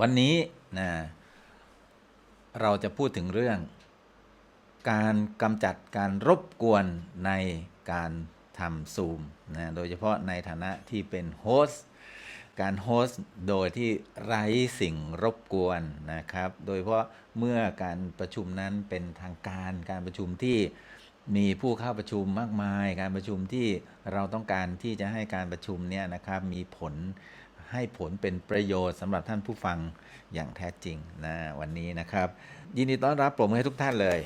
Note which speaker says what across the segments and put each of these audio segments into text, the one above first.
Speaker 1: วันนี้นะเราจะพูดถึงเรื่อง การกำจัดการรบกวนในการทำซูมนะโดยเฉพาะในฐานะที่เป็นโฮสต์การโฮสต์โดยที่ไร้สิ่งรบกวนนะครับ โดยเฉพาะเมื่อการประชุมนั้นเป็นทางการการประชุมที่มีผู้เข้าประชุมมากมาย การประชุมที่เราต้องการที่จะให้การประชุมเนี่ยนะครับมีผล ให้ผลเป็นประโยชน์สำหรับท่านผู้ฟังอย่างแท้จริงนะวันนี้นะครับ ยินดีต้อนรับปรบมือให้ทุกท่านเลย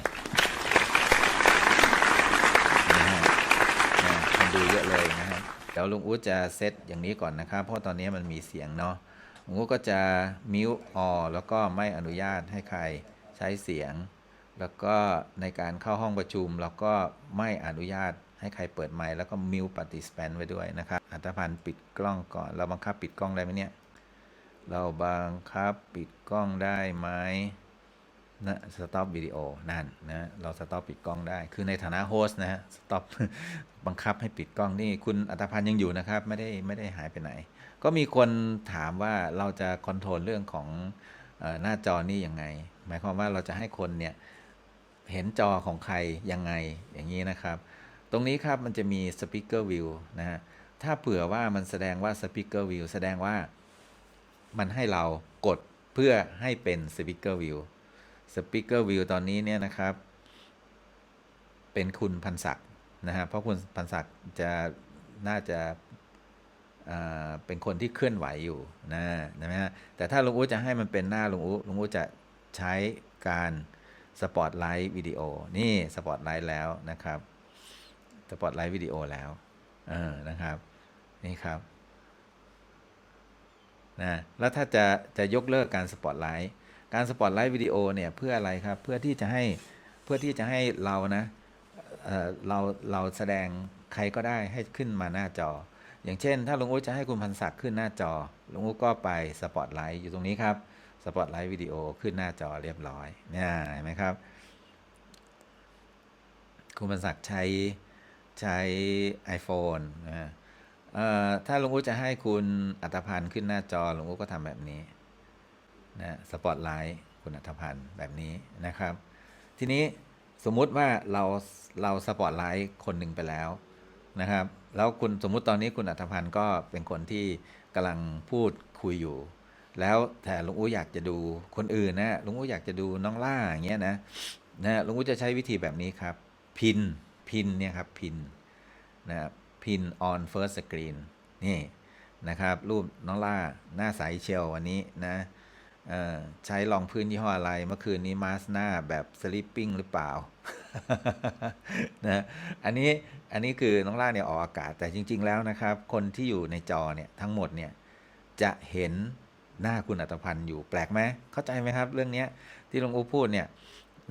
Speaker 1: นะฮะนะคนดูเยอะเลยนะครับเดี๋ยวลุงอู๊ดจะเซตอย่างนี้ก่อนนะครับ เพราะตอนนี้มันมีเสียงเนาะลุงอู๊ดก็จะมิวออแล้วก็ไม่อนุญาตให้ใครใช้เสียง แล้วก็ในการเข้าห้องประชุมเราก็ไม่อนุญาต ให้ใครเปิดไมค์แล้วก็มิวปฏิสแปนไว้ด้วยนะครับอัตพันธ์ปิดกล้องก่อน เราบังคับปิดกล้องได้ไหมเนี่ย เราบังคับปิดกล้องได้ไหมนะสต็อปวิดีโอนั่นนะเราสต็อปปิดกล้องได้ คือในฐานะโฮสต์นะฮะสต็อปบังคับให้ปิดกล้องนี่คุณอัตพันธ์ยังอยู่นะครับ ไม่ได้ไม่ได้หายไปไหน ก็มีคนถามว่าเราจะคอนโทรลเรื่องของหน้าจอนี่ยังไง หมายความว่าเราจะให้คนเนี่ยเห็นจอของใครยังไงอย่างนี้นะครับ ตรงนี้ครับมันจะมี Speaker View นะฮะ ถ้าเผื่อว่ามันแสดงว่า Speaker View แสดงว่ามันให้เรากดเพื่อให้เป็น Speaker View Speaker View ตอนนี้เนี่ยนะครับ เป็นคุณพันศักดิ์นะฮะ เพราะคุณพันศักดิ์จะน่าจะเป็นคนที่เคลื่อนไหวอยู่นะนะฮะ แต่ถ้าลุงอู๋จะให้มันเป็นหน้าลุงอู๋ลุงอู๋จะใช้การสปอตไลท์วิดีโอ นี่สปอตไลท์แล้วนะครับ สปอตไลท์วิดีโอแล้วเออนะครับ นี่ครับนะแล้วถ้าจะจะยกเลิกการสปอตไลท์การสปอตไลท์วิดีโอเนี่ยเพื่ออะไรครับ เพื่อที่จะให้เพื่อที่จะให้เรานะเเราเราแสดงใครก็ได้ให้ขึ้นมาหน้าจอ อย่างเช่น ถ้าลุงอุ๊จะให้คุณพันศักดิ์ขึ้นหน้าจอลุงอุ๊ก็ไปสปอตไลท์อยู่ตรงนี้ครับสปอตไลท์วิดีโอขึ้นหน้าจอเรียบร้อยเนี่ยเห็นไหมครับ คุณพันศักดิ์ใช้ ใช้ iPhone นะฮะเอ่อถ้าลุงอุ๊จะให้คุณอัตพันธ์ขึ้นหน้าจอลุงอุ๊ก็ทำแบบนี้นะสปอตไลท์คุณอัตพันธ์แบบนี้นะครับ ทีนี้สมมุติว่าเราเราสปอตไลท์คนหนึ่งไปแล้วนะครับ แล้วคุณสมมุติตอนนี้คุณอัตพันธ์ก็เป็นคนที่กำลังพูดคุยอยู่ แล้วแต่ลุงอุ๊อยากจะดูคนอื่นนะลุงอุ๊อยากจะดูน้องล่าอย่างเงี้ยนะนะลุงอุ๊จะใช้วิธีแบบนี้ครับ พิน พินเนี่ยครับพินนะครับ pin on first screen นี่นะครับ รูปน้องล่าหน้าใสเชียววันนี้นะใช้รองพื้นยี่ห้ออะไร เมื่อคืนนี้มาสหน้าแบบ sleeping หรือเปล่า นะ อันนี้ อันนี้คือน้องล่าเนี่ยออกอากาศ แต่จริง ๆ แล้วนะครับ คนที่อยู่ในจอเนี่ยทั้งหมดเนี่ยจะเห็นหน้าคุณอัตพันธ์อยู่แปลกไหม เข้าใจไหมครับ เรื่องนี้ที่ลุงอูพูดเนี่ย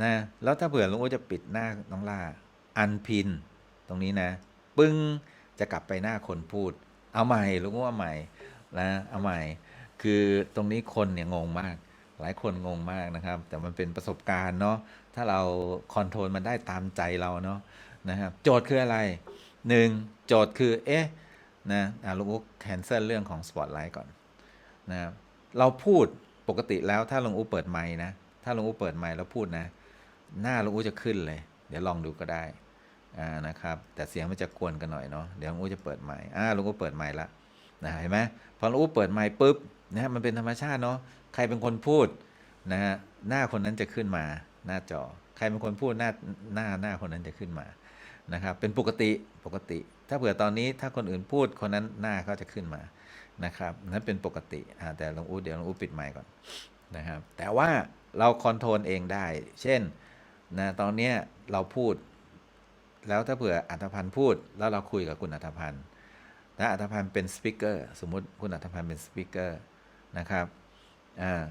Speaker 1: นะ แล้วถ้าเผื่อลุงอูจะปิดหน้าน้องล่า อันพิน ตรงนี้นะ ปึ้งจะกลับไปหน้าคนพูด เอาใหม่ลุงว่าใหม่นะเอาใหม่ คือตรงนี้คนเนี่ยงงมาก หลายคนงงมากนะครับ แต่มันเป็นประสบการณ์เนาะถ้าเราคอนโทรลมันได้ตามใจเราเนาะนะครับโจทย์คืออะไรหนึ่งโจทย์คือเอ๊ะนะอะลุงอุ๊แคนเซิลเรื่องของสปอตไลท์ก่อนนะครับเราพูดปกติแล้วถ้าลุงอุ๊เปิดไมค์นะถ้าลุงอุ๊เปิดไมค์แล้วพูดนะ หน้าลุงอุ๊จะขึ้นเลย เดี๋ยวลองดูก็ได้ อ่านะครับ แต่เสียงมันจะกวนกันหน่อยเนาะเดี๋ยวลุงอู้จะเปิดไมค์อ่าลุงอู้เปิดไมค์ละนะเห็นไหมพอลุงอู้เปิดไมค์ปุ๊บนะฮะมันเป็นธรรมชาติเนาะใครเป็นคนพูดนะฮะหน้าคนนั้นจะขึ้นมาหน้าจอ ใครเป็นคนพูดหน้าหน้าหน้าคนนั้นจะขึ้นมานะครับ เป็นปกติปกติ ถ้าเผื่อตอนนี้ถ้าคนอื่นพูดคนนั้นหน้าก็จะขึ้นมานะครับนั่นเป็นปกติอ่าแต่ลุงอู้เดี๋ยวลุงอู้ปิดไมค์ก่อนนะครับ แต่ว่าเราคอนโทรลเองได้ เช่นนะตอนนี้เราพูด แล้วถ้าเผื่ออัตพันธ์พูดแล้วเราคุยกับคุณอัตพันธ์ถ้าอัตพันธ์เป็นสปิเกอร์สมมุติคุณอัตพันธ์เป็นสปิเกอร์นะครับอ่า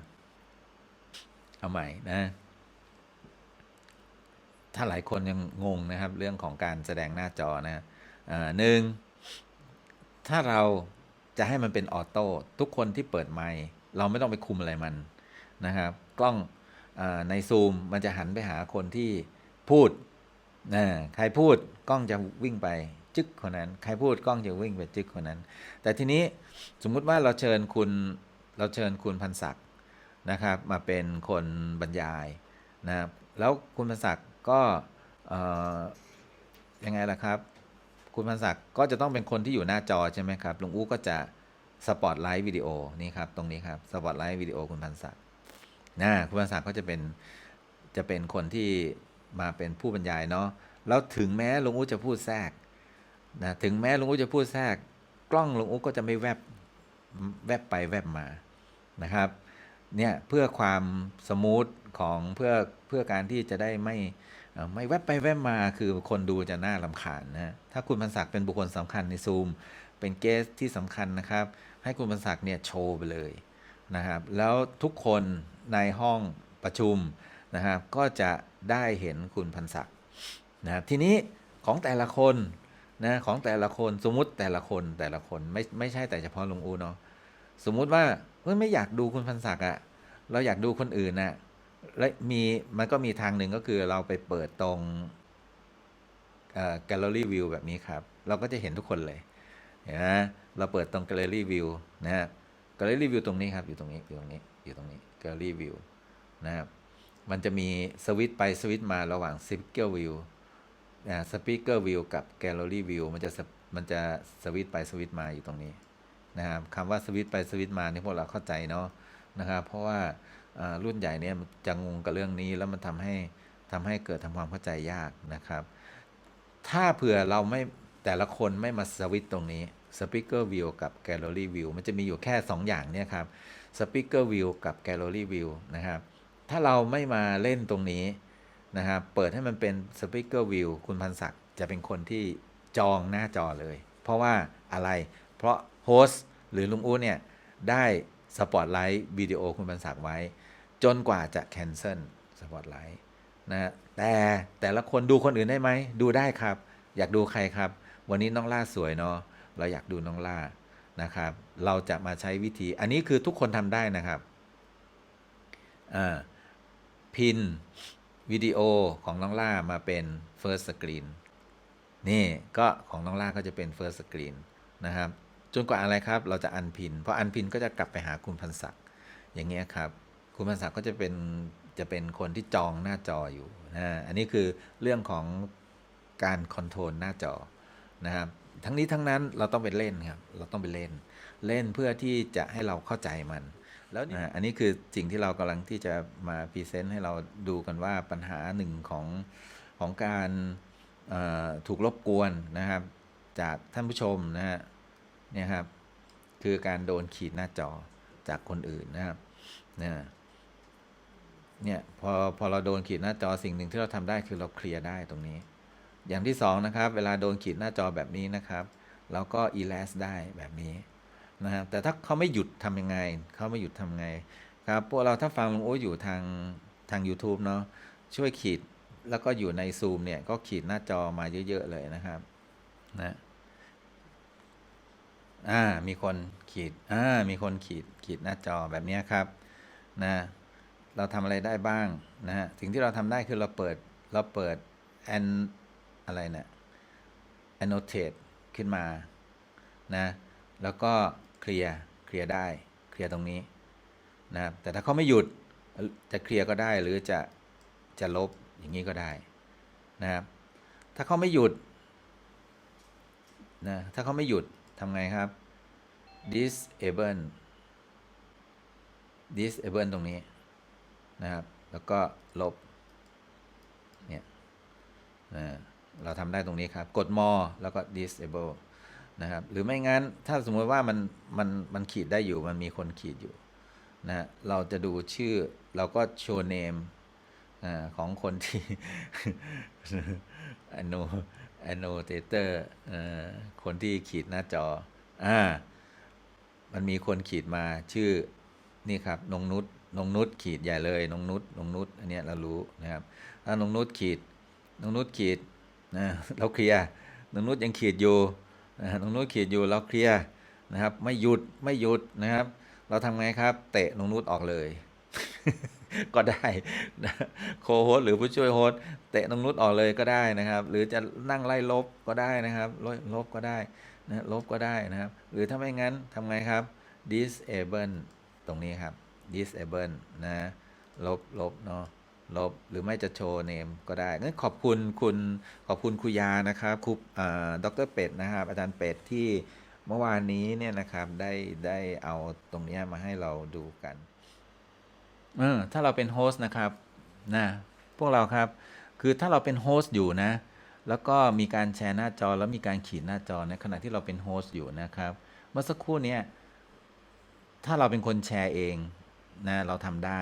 Speaker 1: เอาใหม่นะ ถ้าหลายคนยังงงนะครับ เรื่องของการแสดงหน้าจอนะหนึ่งถ้าเราจะให้มันเป็นออโต้ทุกคนที่เปิดไมค์เราไม่ต้องไปคุมอะไรมันนะครับ กล้องอในซูมมันจะหันไปหาคนที่พูด นะใครพูดกล้องจะวิ่งไปจึ๊กคนนั้น ใครพูดกล้องจะวิ่งไปจึ๊กคนนั้น แต่ทีนี้สมมุติว่าเราเชิญคุณเราเชิญคุณพันศักดิ์นะครับมาเป็นคนบรรยายนะครับแล้วคุณพันศักดิ์ก็ยังไงล่ะครับ คุณพันศักดิ์ก็จะต้องเป็นคนที่อยู่หน้าจอใช่ไหมครับลุงอู้ก็จะสปอตไลท์วิดีโอนี่ครับตรงนี้ครับสปอตไลท์วิดีโอคุณพันศักดิ์นะคุณพันศักดิ์ก็จะเป็นจะเป็นคนที่ มาเป็นผู้บรรยายเนาะแล้วถึงแม้ลุงอู้จะพูดแทรกนะถึงแม้ลุงอู้จะพูดแทรก กล้องลุงอู้ก็จะไม่แวบแวบไปแวบมานะครับเนี่ยเพื่อความสมูทของเพื่อเพื่อการที่จะได้ไม่ไม่แวบไปแวบมาคือคนดูจะน่าลำคาญนะฮะถ้าคุณพันศักดิ์เป็นบุคคลสำคัญในซูม เป็นเกสที่สำคัญนะครับ ให้คุณพันศักดิ์เนี่ยโชว์ไปเลยนะครับ แล้วทุกคนในห้องประชุม นะครับก็จะได้เห็นคุณพันศักดิ์นะครับทีนี้ของแต่ละคนนะของแต่ละคนสมมติแต่ละคนแต่ละคนไม่ไม่ใช่แต่เฉพาะลุงอูเนาะสมมุติว่าเฮ้ยไม่อยากดูคุณพันศักดิ์อะเราอยากดูคนอื่นน่ะและมีมันก็มีทางหนึ่งก็คือเราไปเปิดตรงแกลเลอรี่วิวแบบนี้ครับ เราก็จะเห็นทุกคนเลยเห็นไหมเราเปิดตรงแกลเลอรี่วิวนะฮะแกลเลอรี่วิวตรงนี้ครับอยู่ตรงนี้อยู่ตรงนี้อยู่ตรงนี้แกลเลอรี่วิวนะครับ มันจะมีสวิตไปสวิตมาระหว่างสปีกเกอร์วิวนะสปีกเกอร์วิวกับแกลเลอรี่วิวมันจะมันจะสวิตไปสวิตมาอยู่ตรงนี้นะครับคำว่าสวิตไปสวิตมานี่พวกเราเข้าใจเนาะนะครับ เพราะว่ารุ่นใหญ่เนี่ยมันจะงงกับเรื่องนี้แล้วมันทำให้ทำให้เกิดทำความเข้าใจยากนะครับ ถ้าเผื่อเราไม่แต่ละคนไม่มาสวิตตรงนี้ Speaker View กับ Gallery View มันจะมีอยู่แค่ 2 อย่างเนี่ยครับ Speaker View กับ Gallery View นะครับ ถ้าเราไม่มาเล่นตรงนี้นะครับเปิดให้มันเป็น Speaker View คุณพันศักดิ์จะเป็นคนที่จองหน้าจอเลย เพราะว่าอะไร เพราะโฮสต์หรือลุงอู้เนี่ย ได้สปอตไลท์วิดีโอคุณพันศักดิ์ไว้ จนกว่าจะแคนเซิลสปอตไลท์นะฮะแต่แต่ละคนดูคนอื่นได้ไหม ดูได้ครับ อยากดูใครครับ วันนี้น้องล่าสวยเนาะเราอยากดูน้องล่านะครับ เราจะมาใช้วิธี อันนี้คือทุกคนทำได้นะครับอ่า พินวิดีโอของน้องล่ามาเป็น First Screen นี่ก็ของน้องล่าก็จะเป็น First Screen นะครับ จนกว่าอะไรครับเราจะอันพินเพออันพินก็จะกลับไปหาคุณพันศักดิ์อย่างเงี้ยครับ คุณพันศักดิ์ก็จะเป็นจะเป็นคนที่จองหน้าจออยู่นะอันนี้คือเรื่องของการคอนโทรลหน้าจอนะครับทั้งนี้ทั้งนั้นเราต้องไปเล่นครับ เราต้องไปเล่น เล่นเพื่อที่จะให้เราเข้าใจมัน แล้วนี่อันนี้คือสิ่งที่เรากำลังที่จะมาพรีเซนต์ให้เราดูกันว่าปัญหาหนึ่งของของการถูกรบกวนนะครับ จากท่านผู้ชมนะฮะเนี่ยครับ คือการโดนขีดหน้าจอจากคนอื่นนะครับเนี่ยเนี่ยพอพอเราโดนขีดหน้าจอสิ่งหนึ่งที่เราทำได้คือเราเคลียร์ได้ตรงนี้ อย่างที่สองนะครับ เวลาโดนขีดหน้าจอแบบนี้นะครับ เราก็ erase ได้แบบนี้ นะครับแต่ถ้าเขาไม่หยุดทำยังไง เขาไม่หยุดทำไงครับพวกเราถ้าฟังลุงโอ้อยู่ทางทาง u t u b e เนาะช่วยขีดแล้วก็อยู่ในซูมเนี่ย ก็ขีดหน้าจอมาเยอะ ๆ เลยนะครับนะอ่ามีคนขีดอ่ามีคนขีดขีดหน้าจอแบบนี้ครับนะเราทำอะไรได้บ้างนะฮะสิ่งที่เราทำได้คือเราเปิดเราเปิด an อะไรเนี่ย annotate ขึ้นมานะแล้วก็ เคลียร์เคลียร์ได้เคลียร์ตรงนี้นะครับแต่ถ้าเขาไม่หยุดจะเคลียร์ก็ได้หรือจะจะลบอย่างนี้ก็ได้นะครับถ้าเขาไม่หยุดนะถ้าเขาไม่หยุดทำไงครับ disable disable ตรงนี้นะครับ แล้วก็ลบเนี่ยนะเราทำได้ตรงนี้ครับ กด more แล้วก็ disable นะครับ หรือไม่งั้นถ้าสมมติว่ามันมันมันขีดได้อยู่มันมีคนขีดอยู่นะเราจะดูชื่อเราก็โชว์ name อ่าของคนที่ anno annotator เอ่อคนที่ขีดหน้าจออ่ามันมีคนขีดมาชื่อนี่ครับนงนุชนงนุชขีดใหญ่เลยนงนุชนงนุชอันนี้เรารู้นะครับถ้านงนุชขีดนงนุชขีดนะเราเคลียร์นงนุชยังขีดอยู่ นะนงนุชขีดอยู่เราเคลียร์นะครับ ไม่หยุดไม่หยุดนะครับ เราทำไงครับ เตะนงนุชออกเลย ก็ได้นะโคโฮสหรือผู้ช่วยโฮสเตะนงนุชออกเลยก็ได้นะครับ หรือจะนั่งไล่ลบก็ได้นะครับลบลบก็ได้นะลบก็ได้นะครับ หรือถ้าไม่งั้นทำไงครับ disable ตรงนี้ครับ disable นะลบลบเนาะ ลบหรือไม่จะโชว์เนมก็ได้งั้นขอบคุณคุณขอบคุณครูยานะครับครูอ่าดรเป็ดนะครับ อาจารย์เป็ดที่เมื่อวานนี้เนี่ยนะครับได้ได้เอาตรงนี้มาให้เราดูกันเออถ้าเราเป็นโฮสต์นะครับนะพวกเราครับคือถ้าเราเป็นโฮสต์อยู่นะ แล้วก็มีการแชร์หน้าจอแล้วมีการขีดหน้าจอในขณะที่เราเป็นโฮสต์อยู่นะครับ เมื่อสักครู่เนี้ยถ้าเราเป็นคนแชร์เองนะเราทำได้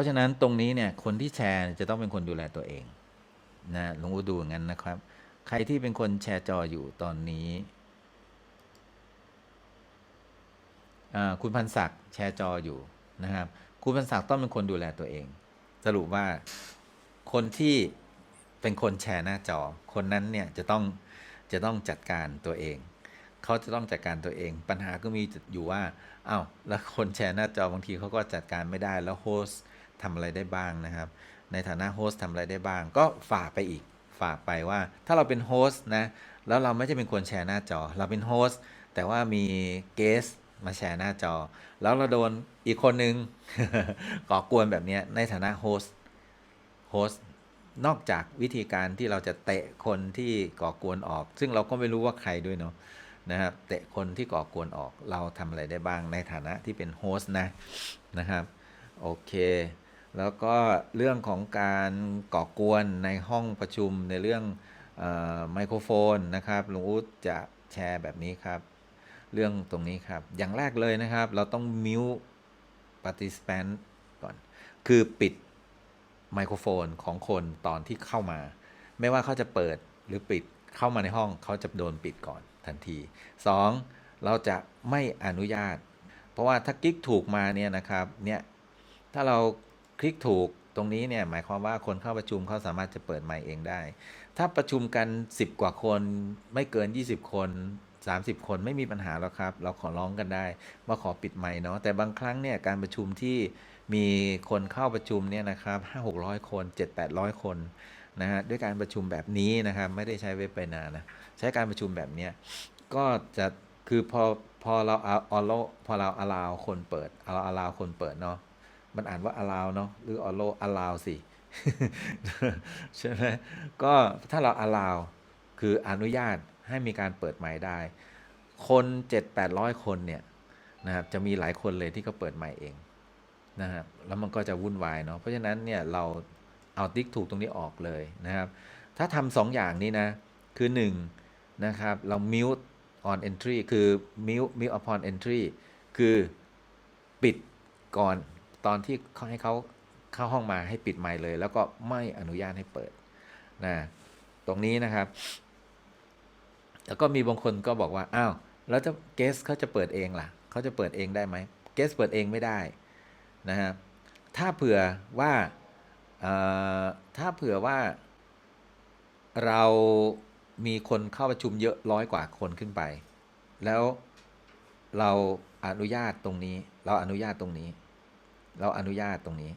Speaker 1: ราะฉะนั้นตรงนี้เนี่ยคนที่แชร์จะต้องเป็นคนดูแลตัวเองนะหลวงอูดูอย่างนั้นนะครับ ใครที่เป็นคนแชร์จออยู่ตอนนี้คุณพันศักดิ์แชร์จออยู่นะครับ คุณพันศักดิ์ต้องเป็นคนดูแลตัวเอง สรุปว่าคนที่เป็นคนแชร์หน้าจอ คนนั้นเนี่ยจะต้องจะต้องจัดการตัวเอง เขาจะต้องจัดการตัวเอง ปัญหาก็มีอยู่ว่าอ้าวแล้วคนแชร์หน้าจอบางทีเขาก็จัดการไม่ได้แล้วโฮสต์ ทำอะไรได้บ้างนะครับ ในฐานะโฮสต์ทำอะไรได้บ้าง ก็ฝากไปอีกฝากไปว่า ถ้าเราเป็นโฮสต์นะแล้วเราไม่ใช่เป็นคนแชร์หน้าจอ เราเป็นโฮสต์แต่ว่ามีเกสมาแชร์หน้าจอ แล้วเราโดนอีกคนนึงก่อกวนแบบนี้ในฐานะโฮสต์โฮสต์นอกจากวิธีการที่เราจะเตะคนที่ก่อกวนออก ซึ่งเราก็ไม่รู้ว่าใครด้วยเนาะนะครับเตะคนที่ก่อกวนออกเราทำอะไรได้บ้างในฐานะที่เป็นโฮสต์นะนะครับ โอเค แล้วก็เรื่องของการก่อกวนในห้องประชุมในเรื่องออไมโครโฟนนะครับลุงอุ๊ดจะแชร์แบบนี้ครับ เรื่องตรงนี้ครับ อย่างแรกเลยนะครับ เราต้องมิว participant ก่อน คือปิดไมโครโฟนของคนตอนที่เข้ามา ไม่ว่าเขาจะเปิดหรือปิดเข้ามาในห้องเขาจะโดนปิดก่อนทันที 2. เราจะไม่อนุญาต เพราะว่าถ้าคลิกถูกมาเนี่ยนะครับเนี่ยถ้าเรา คลิกถูกตรงนี้เนี่ยหมายความว่าคนเข้าประชุมเขาสามารถจะเปิดไมค์เองได้ ถ้าประชุมกัน 10 กว่าคนไม่เกิน 20 คน 30 คนไม่มีปัญหาหรอกครับ เราขอร้องกันได้ว่าขอปิดไมค์เนาะแต่บางครั้งเนี่ยการประชุมที่มีคนเข้าประชุมเนี่ยนะครับ5 600คน7 800คนนะฮะด้วยการประชุมแบบนี้นะครับไม่ได้ใช้เว็บไปนานนะใช้การประชุมแบบเนี้ยก็จะคือพอพอเราเอาออโลพอเราอลาวคนเปิดเราอลาวคนเปิดเนาะ มันอ่านว่าอลาวเนาะหรือออโลอลาวสิใช่ไหมก็ถ้าเราอลาวคืออนุญาตให้มีการเปิดไมค์ได้ คน 7 800 คนเนี่ยนะครับจะมีหลายคนเลยที่เขาเปิดไมค์เองนะครับแล้วมันก็จะวุ่นวายเนาะเพราะฉะนั้นเนี่ยเราเอาติ๊กถูกตรงนี้ออกเลยนะครับ ถ้าทำสองอย่างนี้นะ คือ1นะครับเรา mute on entry คือ mute mute upon entry คือปิดก่อน ตอนที่เขาให้เขาเข้าห้องมาให้ปิดไมค์เลย แล้วก็ไม่อนุญาตให้เปิดนะตรงนี้นะครับ แล้วก็มีบางคนก็บอกว่าอ้าวแล้วจะเกสเขาจะเปิดเองล่ะเขาจะเปิดเองได้ไหมเกสเปิดเองไม่ได้นะครับถ้าเผื่อว่าถ้าเผื่อว่าเรามีคนเข้าประชุมเยอะร้อยกว่าคนขึ้นไป แล้วเราอนุญาตตรงนี้ เราอนุญาตตรงนี้ เราอนุญาตตรงนี้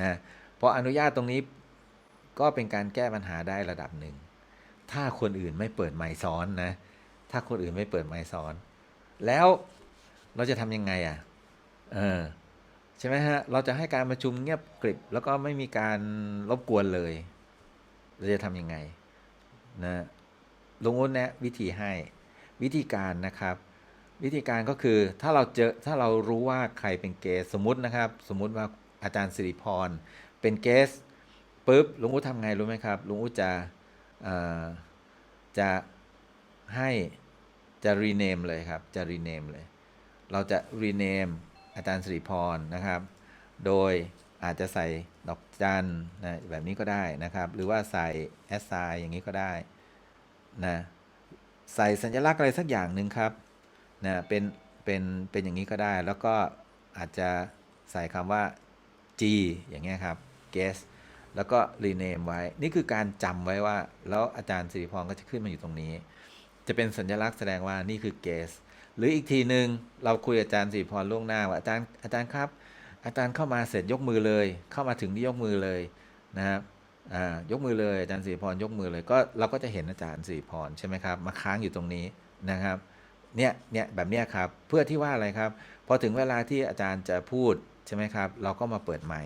Speaker 1: นะพออนุญาตตรงนี้ก็เป็นการแก้ปัญหาได้ระดับหนึ่ง ถ้าคนอื่นไม่เปิดไมค์ซ้อนนะ ถ้าคนอื่นไม่เปิดไมค์ซ้อน แล้วเราจะทำยังไงอะ เออใช่ไหมฮะ เราจะให้การประชุมเงียบกริบ แล้วก็ไม่มีการรบกวนเลย เราจะทำยังไงนะลุงอ้นแนะวิธีให้วิธีการนะครับ วิธีการก็คือถ้าเราเจอถ้าเรารู้ว่าใครเป็นเกสสมมตินะครับ สมมุติว่าอาจารย์สิริพร เป็นเกสปุ๊บลุงอุ้ทำไงรู้ไหมครับลุงอุ้จะจะให้จะ rename เลยครับจะ rename เลย เราจะ rename อาจารย์สิริพรนะครับ โดยอาจจะใส่ดอกจันนะแบบนี้ก็ได้นะครับ หรือว่าใส่ s i อย่างนี้ก็ได้นะใส่สัญลักษณ์อะไรสักอย่างหนึ่งครับ นะเป็นเป็นเป็นอย่างนี้ก็ได้ แล้วก็อาจจะใส่คำว่า G อย่างเงี้ยครับ guest แล้วก็ rename ไว้ นี่คือการจำไว้ว่า แล้วอาจารย์สิริพรก็จะขึ้นมาอยู่ตรงนี้ จะเป็นสัญลักษณ์แสดงว่านี่คือ guest หรืออีกทีหนึ่งเราคุยอาจารย์สิริพรล่วงหน้าว่าอาจารย์อาจารย์ครับ อาจารย์เข้ามาเสร็จยกมือเลย เข้ามาถึงนี่ยกมือเลยนะครับอ่ายกมือเลยอาจารย์สิริพรยกมือเลยก็เราก็จะเห็นอาจารย์สิริพรใช่ไหมครับ มาค้างอยู่ตรงนี้นะครับ เนี่ยเนี่ยแบบเนี้ยครับ เพื่อที่ว่าอะไรครับ พอถึงเวลาที่อาจารย์จะพูดใช่ไหมครับ เราก็มาเปิดใหม่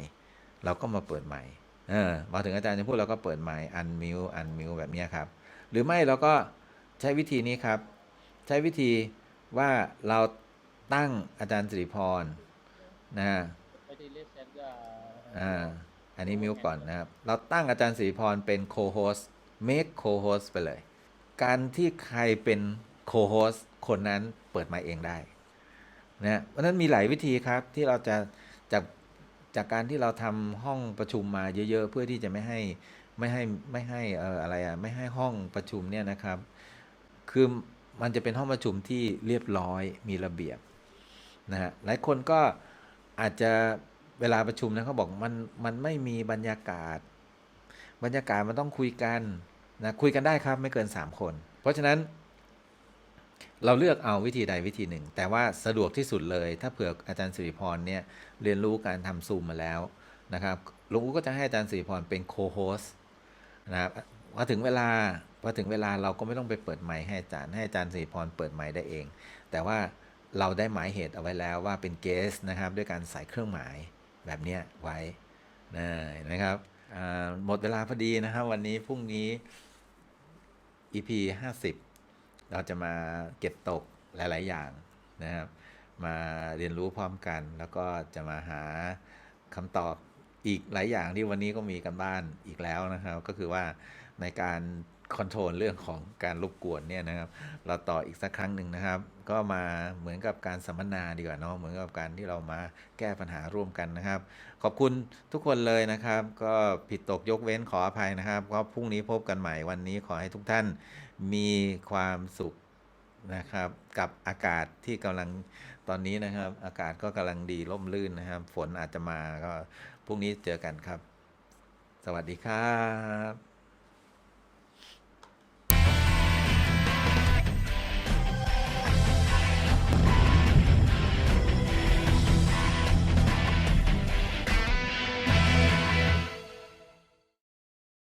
Speaker 1: เราก็มาเปิดใหม่เออมาถึงอาจารย์จะพูดเราก็เปิดใหม่อันมิวอันมิวแบบเนี้ยครับ หรือไม่เราก็ใช้วิธีนี้ครับ ใช้วิธีว่าเราตั้งอาจารย์สิริพรนะฮะอ่าอันนี้มิวก่อนนะครับ เราตั้งอาจารย์สิริพรเป็น co-host make co-host ไปเลย การที่ใครเป็น co-host คนนั้นเปิดไมค์เองได้นะเพราะนั้นมีหลายวิธีครับที่เราจะจากจากการที่เราทำห้องประชุมมาเยอะๆ เพื่อที่จะไม่ให้ไม่ให้ไม่ให้เอ่ออะไรอะไม่ให้ห้องประชุมเนี่ยนะครับ คือมันจะเป็นห้องประชุมที่เรียบร้อยมีระเบียบนะฮะหลายคนก็อาจจะเวลาประชุมนะเขาบอกมันมันไม่มีบรรยากาศ บรรยากาศมันต้องคุยกันนะคุยกันได้ครับไม่เกิน 3 คน เพราะฉะนั้น เราเลือกเอาวิธีใดวิธีหนึ่ง แต่ว่าสะดวกที่สุดเลย ถ้าเผื่ออาจารย์สิริพรเนี่ยเรียนรู้การทำซูมมาแล้วนะครับลุงอู๋ก็จะให้อาจารย์สิริพรเป็นโคโฮสนะครับพอถึงเวลาพอถึงเวลาเราก็ไม่ต้องไปเปิดไมค์ให้อาจารย์ให้อาจารย์สิริพรเปิดไมค์ได้เอง แต่ว่าเราได้หมายเหตุเอาไว้แล้วว่าเป็นเกสนะครับ ด้วยการใส่เครื่องหมายแบบเนี้ยไว้นะนะครับหมดเวลาพอดีนะครับ วันนี้พรุ่งนี้ EP 50 เราจะมาเก็บตกหลาย ๆ อย่างนะครับ มาเรียนรู้พร้อมกัน แล้วก็จะมาหาคำตอบอีกหลายอย่างที่วันนี้ก็มีกันบ้านอีกแล้วนะครับ ก็คือว่าในการคอนโทรลเรื่องของการรบกวนเนี่ยนะครับ เราต่ออีกสักครั้งหนึ่งนะครับ ก็มาเหมือนกับการสัมมนาดีกว่าเนาะเหมือนกับการที่เรามาแก้ปัญหาร่วมกันนะครับ ขอบคุณทุกคนเลยนะครับ ก็ผิดตกยกเว้นขออภัยนะครับ ก็พรุ่งนี้พบกันใหม่วันนี้ขอให้ทุกท่านมีความสุขนะครับ กับอากาศที่กำลังตอนนี้นะครับ อากาศก็กำลังดีร่มรื่นนะครับ ฝนอาจจะมาก็พรุ่งนี้เจอกันครับ สวัสดีครับ